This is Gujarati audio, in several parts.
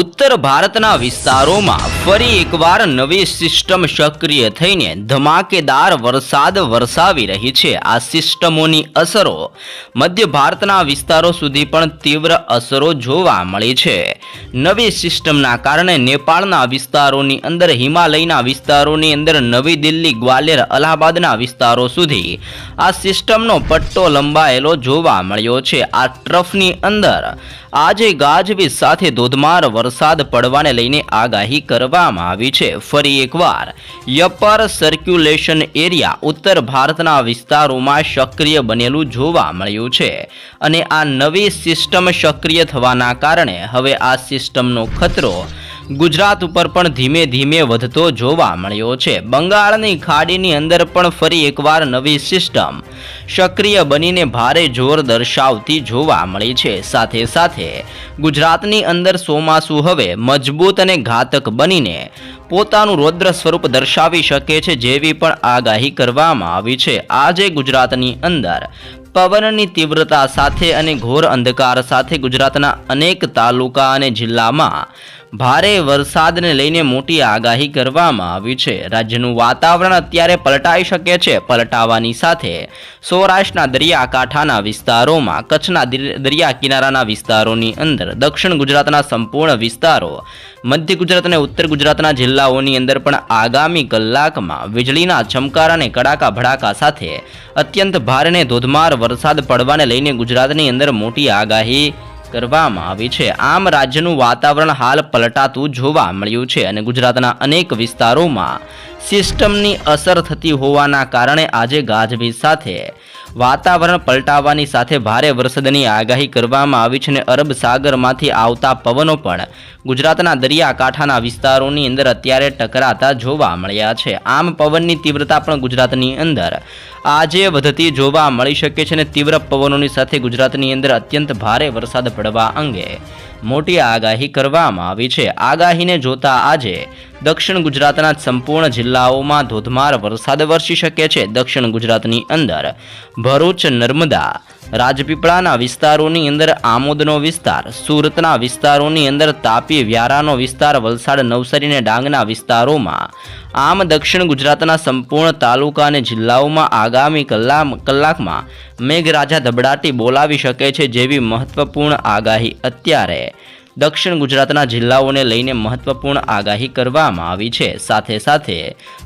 ઉત્તર ભારતના વિસ્તારોમાં ફરી એકવાર નવી સિસ્ટમ સક્રિય થઈને ધમાકેદાર વરસાદ વરસાવી રહી છે. આ સિસ્ટમોની અસરો મધ્ય ભારતના વિસ્તારો સુધી પણ તીવ્ર અસરો જોવા મળી છે. નવી સિસ્ટમના કારણે નેપાળના વિસ્તારોની અંદર, હિમાલયના વિસ્તારોની અંદર, નવી દિલ્હી, ગ્વાલિયર, અલ્હાબાદના વિસ્તારો સુધી આ સિસ્ટમનો પટ્ટો લંબાયેલો જોવા મળ્યો છે. આ ટ્રફની અંદર આજે ગાજવીજ સાથે ધોધમાર વરસાદ પડવાને લઈને આગાહી કરવામાં આવી છે. ફરી એકવાર યપર સર્ક્યુલેશન એરિયા ઉત્તર ભારતના વિસ્તારોમાં સક્રિય બનેલું જોવા મળ્યું છે અને આ નવી સિસ્ટમ સક્રિય થવાના કારણે હવે આ સિસ્ટમનો ખતરો ગુજરાત ઉપર પણ ધીમે ધીમે વધતો જોવા મળ્યો છે. બંગાળની ખાડીની અંદર પણ ફરી એકવાર નવી સિસ્ટમ સક્રિય બનીને ભારે જોર દર્શાવતી જોવા મળી છે. સાથે સાથે ગુજરાતની અંદર ચોમાસું હવે મજબૂત અને ઘાતક બનીને પોતાનું રૌદ્ર સ્વરૂપ દર્શાવી શકે છે જેવી પણ આગાહી કરવામાં આવી છે. આજે ગુજરાતની અંદર પવનની તીવ્રતા સાથે અને ઘોર અંધકાર સાથે ગુજરાતના અનેક તાલુકા અને જિલ્લામાં ભારે વરસાદને લઈને મોટી આગાહી કરવામાં આવી છે. રાજ્યનું વાતાવરણ અત્યારે પલટાઈ શકે છે. પલટાવાની સાથે સૌરાષ્ટ્રના દરિયાકાંઠાના વિસ્તારોમાં, કચ્છના દિર- દરિયા કિનારાના વિસ્તારોની અંદર, દક્ષિણ ગુજરાતના સંપૂર્ણ વિસ્તારો, મધ્ય ગુજરાત અને ઉત્તર ગુજરાતના જિલ્લાઓની અંદર પણ આગામી કલાકમાં વીજળીના ચમકારા અને કડાકા ભડાકા સાથે અત્યંત ભારે અને ધોધમાર વરસાદ પડવાને લઈને ગુજરાતની અંદર મોટી આગાહી કરવામાં આવી છે. આમ રાજ્યનું વાતાવરણ હાલ પલટાતું જોવા મળ્યું છે અને ગુજરાતના અનેક વિસ્તારોમાં સિસ્ટમની અસર થતી હોવાના કારણે આજે ગાજવીજ સાથે વાતાવરણ પલટાવાની સાથે ભારે વરસાદની આગાહી કરવામાં આવી છે અને અરબ સાગરમાંથી આવતા પવનો પણ ગુજરાતના દરિયાકાંઠાના વિસ્તારોની અંદર અત્યારે ટકરાતા જોવા મળ્યા છે. આમ પવનની તીવ્રતા પણ ગુજરાતની અંદર આજે વધતી જોવા મળી શકે છે અને તીવ્ર પવનોની સાથે ગુજરાતની અંદર અત્યંત ભારે વરસાદ પડવા અંગે મોટી આગાહી કરવામાં આવી છે. આગાહીને જોતા આજે દક્ષિણ ગુજરાતના સંપૂર્ણ જિલ્લાઓમાં ધોધમાર વરસાદ વરસી શકે છે. દક્ષિણ ગુજરાતની અંદર ભરૂચ, નર્મદા રાજપીપળાના વિસ્તારોની અંદર આમોદનો વિસ્તાર, સુરતના વિસ્તારોની અંદર તાપી, વ્યારાનો વિસ્તાર, વલસાડ, નવસારી અને ડાંગના વિસ્તારોમાં આમ દક્ષિણ ગુજરાતના સંપૂર્ણ તાલુકા અને જિલ્લાઓમાં આગામી કલાક કલાકમાં મેઘરાજા ધબડાટી બોલાવી શકે છે જેવી મહત્વપૂર્ણ આગાહી. અત્યારે દક્ષિણ ગુજરાતના જિલ્લાઓને લઈને મહત્વપૂર્ણ આગાહી કરવામાં આવી છે. સાથે સાથે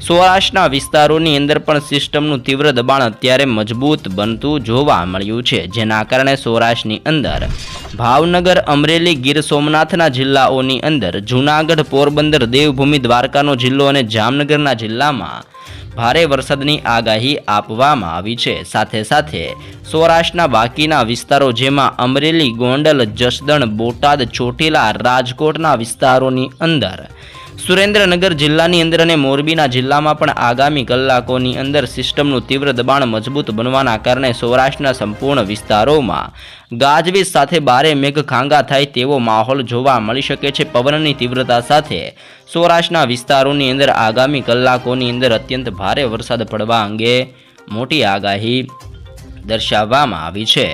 સૌરાષ્ટ્રના વિસ્તારોની અંદર પણ સિસ્ટમનું તીવ્ર દબાણ અત્યારે મજબૂત બનતું જોવા મળ્યું છે. જેના કારણે સૌરાષ્ટ્રની અંદર ભાવનગર, અમરેલી, ગીર સોમનાથના જિલ્લાઓની અંદર જૂનાગઢ, પોરબંદર, દેવભૂમિ, દ્વારકાનો જિલ્લો અને જામનગરના જિલ્લામાં ભારે વરસાદની આગાહી આપવામાં આવી છે. સાથે સાથે સૌરાષ્ટ્રના બાકીના વિસ્તારો જેમાં અમરેલી, ગોંડલ, જસદણ, બોટાદ, ચોટીલા, રાજકોટના વિસ્તારોની અંદર સુરેન્દ્રનગર જિલ્લાની અંદર અને મોરબીના જિલ્લામાં પણ આગામી કલાકોની અંદર સિસ્ટમનું તીવ્ર દબાણ મજબૂત બનવાના કારણે સૌરાષ્ટ્રના સંપૂર્ણ વિસ્તારોમાં ગાજવીજ સાથે બારે મેઘ ખાંગા થાય તેવો માહોલ જોવા મળી શકે છે. પવનની તીવ્રતા સાથે સૌરાષ્ટ્રના વિસ્તારોની અંદર આગામી કલાકોની અંદર અત્યંત ભારે વરસાદ પડવા અંગે મોટી આગાહી દર્શાવવામાં આવી છે.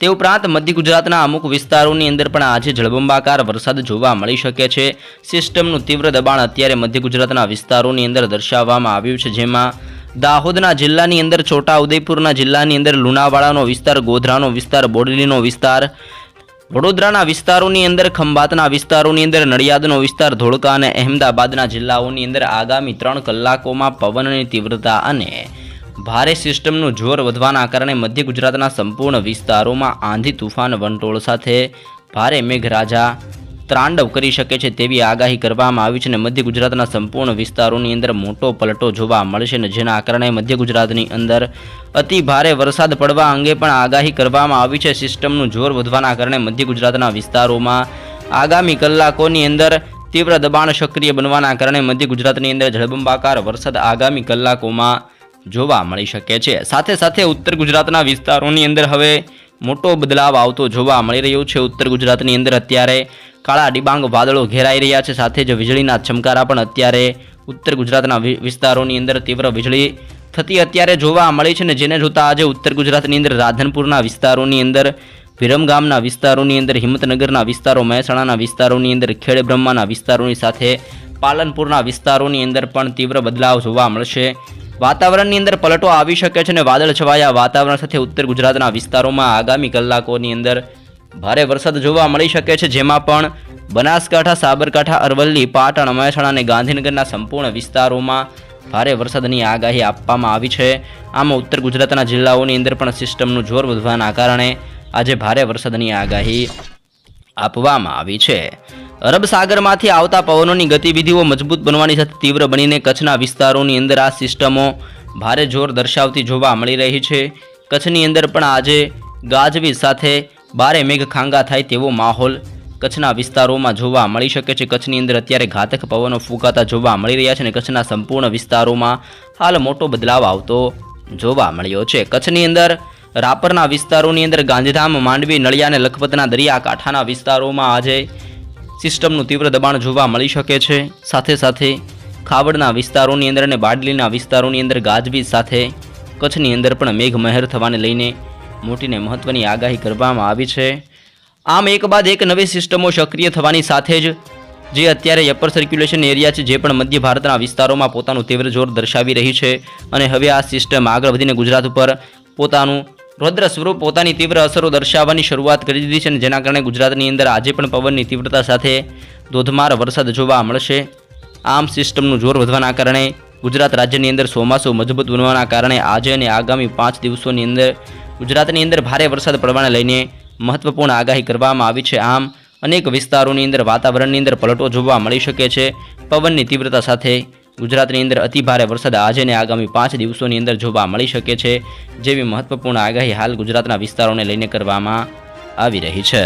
તે ઉપરાંત મધ્ય ગુજરાતના અમુક વિસ્તારોની અંદર પણ આજે જળબંબાકાર વરસાદ જોવા મળી શકે છે. સિસ્ટમનું તીવ્ર દબાણ અત્યારે મધ્ય ગુજરાતના વિસ્તારોની અંદર દર્શાવવામાં આવ્યું છે. જેમાં દાહોદના જિલ્લાની અંદર છોટા ઉદયપુરના જિલ્લાની અંદર, લુણાવાડાનો વિસ્તાર, ગોધરાનો વિસ્તાર, બોડલીનો વિસ્તાર, વડોદરાના વિસ્તારોની અંદર, ખંભાતના વિસ્તારોની અંદર, નડિયાદનો વિસ્તાર, ધોળકા અને અહેમદાબાદના જિલ્લાઓની અંદર આગામી ત્રણ કલાકોમાં પવનની તીવ્રતા અને ભારે સિસ્ટમનું જોર વધવાના કારણે મધ્ય ગુજરાતના સંપૂર્ણ વિસ્તારોમાં આંધી તુફાન વંટોળ સાથે ભારે મેઘરાજા ત્રાંડવ કરી શકે છે તેવી આગાહી કરવામાં આવી છે અને મધ્ય ગુજરાતના સંપૂર્ણ વિસ્તારોની અંદર મોટો પલટો જોવા મળશે અને જેના કારણે મધ્ય ગુજરાતની અંદર અતિ ભારે વરસાદ પડવા અંગે પણ આગાહી કરવામાં આવી છે. સિસ્ટમનું જોર વધવાના કારણે મધ્ય ગુજરાતના વિસ્તારોમાં આગામી કલાકોની અંદર તીવ્ર દબાણ સક્રિય બનવાના કારણે મધ્ય ગુજરાતની અંદર જળબંબાકાર વરસાદ આગામી કલાકોમાં જોવા મળી શકે છે. સાથે સાથે ઉત્તર ગુજરાતના વિસ્તારોની અંદર હવે મોટો બદલાવ આવતો જોવા મળી રહ્યો છે. ઉત્તર ગુજરાતની અંદર અત્યારે કાળા ડિબાંગ વાદળો ઘેરાઈ રહ્યા છે. સાથે જ વીજળીના ચમકારા પણ અત્યારે ઉત્તર ગુજરાતના વિસ્તારોની અંદર તીવ્ર વીજળી થતી અત્યારે જોવા મળી છે ને જેને જોતા આજે ઉત્તર ગુજરાતની અંદર રાધનપુરના વિસ્તારોની અંદર વિરમગામના વિસ્તારોની અંદર, હિંમતનગરના વિસ્તારો, મહેસાણાના વિસ્તારોની અંદર, ખેડબ્રહ્માના વિસ્તારોની સાથે પાલનપુરના વિસ્તારોની અંદર પણ તીવ્ર બદલાવ જોવા મળશે. વાતાવરણની અંદર પલટો આવી શકે છે અને વાદળ છવાયા વાતાવરણ સાથે ઉત્તર ગુજરાતના વિસ્તારોમાં આગામી કલાકોની અંદર ભારે વરસાદ જોવા મળી શકે છે, જેમાં પણ બનાસકાંઠા, સાબરકાંઠા, અરવલ્લી, પાટણ, મહેસાણા અને ગાંધીનગરના સંપૂર્ણ વિસ્તારોમાં ભારે વરસાદની આગાહી આપવામાં આવી છે. આમાં ઉત્તર ગુજરાતના જિલ્લાઓની અંદર પણ સિસ્ટમનું જોર વધવાના કારણે આજે ભારે વરસાદની આગાહી આપવામાં આવી છે. અરબ સાગરમાંથી આવતા પવનોની ગતિવિધિઓ મજબૂત બનવાની સાથે તીવ્ર બનીને કચ્છના વિસ્તારોની અંદર આ સિસ્ટમો ભારે જોર દર્શાવતી જોવા મળી રહી છે. કચ્છની અંદર પણ આજે ગાજવીજ સાથે ભારે મેઘ ખાંગા થાય તેવો માહોલ કચ્છના વિસ્તારોમાં જોવા મળી શકે છે. કચ્છની અંદર અત્યારે ઘાતક પવનો ફૂંકાતા જોવા મળી રહ્યા છે અને કચ્છના સંપૂર્ણ વિસ્તારોમાં હાલ મોટો બદલાવ આવતો જોવા મળ્યો છે. કચ્છની અંદર રાપરના વિસ્તારોની અંદર ગાંધીધામ, માંડવી, નળિયા અને લખપતના દરિયાકાંઠાના વિસ્તારોમાં આજે સિસ્ટમનું તીવ્ર દબાણ જોવા મળી શકે છે. સાથે સાથે ખાવડના વિસ્તારોની અંદર અને બાડલીના વિસ્તારોની અંદર ગાજવીજ સાથે કચ્છની અંદર પણ મેઘમહેર થવાને લઈને મોટીને મહત્વની આગાહી કરવામાં આવી છે. આમ એક બાદ એક નવી સિસ્ટમો સક્રિય થવાની સાથે જ જે અત્યારે અપર સર્ક્યુલેશન એરિયા છે, જે પણ મધ્ય ભારતના વિસ્તારોમાં પોતાનું તીવ્ર જોર દર્શાવી રહી છે અને હવે આ સિસ્ટમ આગળ વધીને ગુજરાત ઉપર પોતાનું રૌદ્ર સ્વરૂપ પોતાની તીવ્ર અસરો દર્શાવવાની શરૂઆત કરી દીધી છે અને જેના કારણે ગુજરાતની અંદર આજે પણ પવનની તીવ્રતા સાથે ધોધમાર વરસાદ જોવા મળશે. આમ સિસ્ટમનું જોર વધવાના કારણે ગુજરાત રાજ્યની અંદર ચોમાસું મજબૂત બનવાના કારણે આજે અને આગામી પાંચ દિવસોની અંદર ગુજરાતની અંદર ભારે વરસાદ પડવાને લઈને મહત્વપૂર્ણ આગાહી કરવામાં આવી છે. આમ અનેક વિસ્તારોની અંદર વાતાવરણની અંદર પલટો જોવા મળી શકે છે. પવનની તીવ્રતા સાથે ગુજરાતની અંદર અતિભારે વરસાદ આજે અને આગામી પાંચ દિવસોની અંદર જોવા મળી શકે છે, જેવી મહત્વપૂર્ણ આગાહી હાલ ગુજરાતના વિસ્તારોને લઈને કરવામાં આવી રહી છે.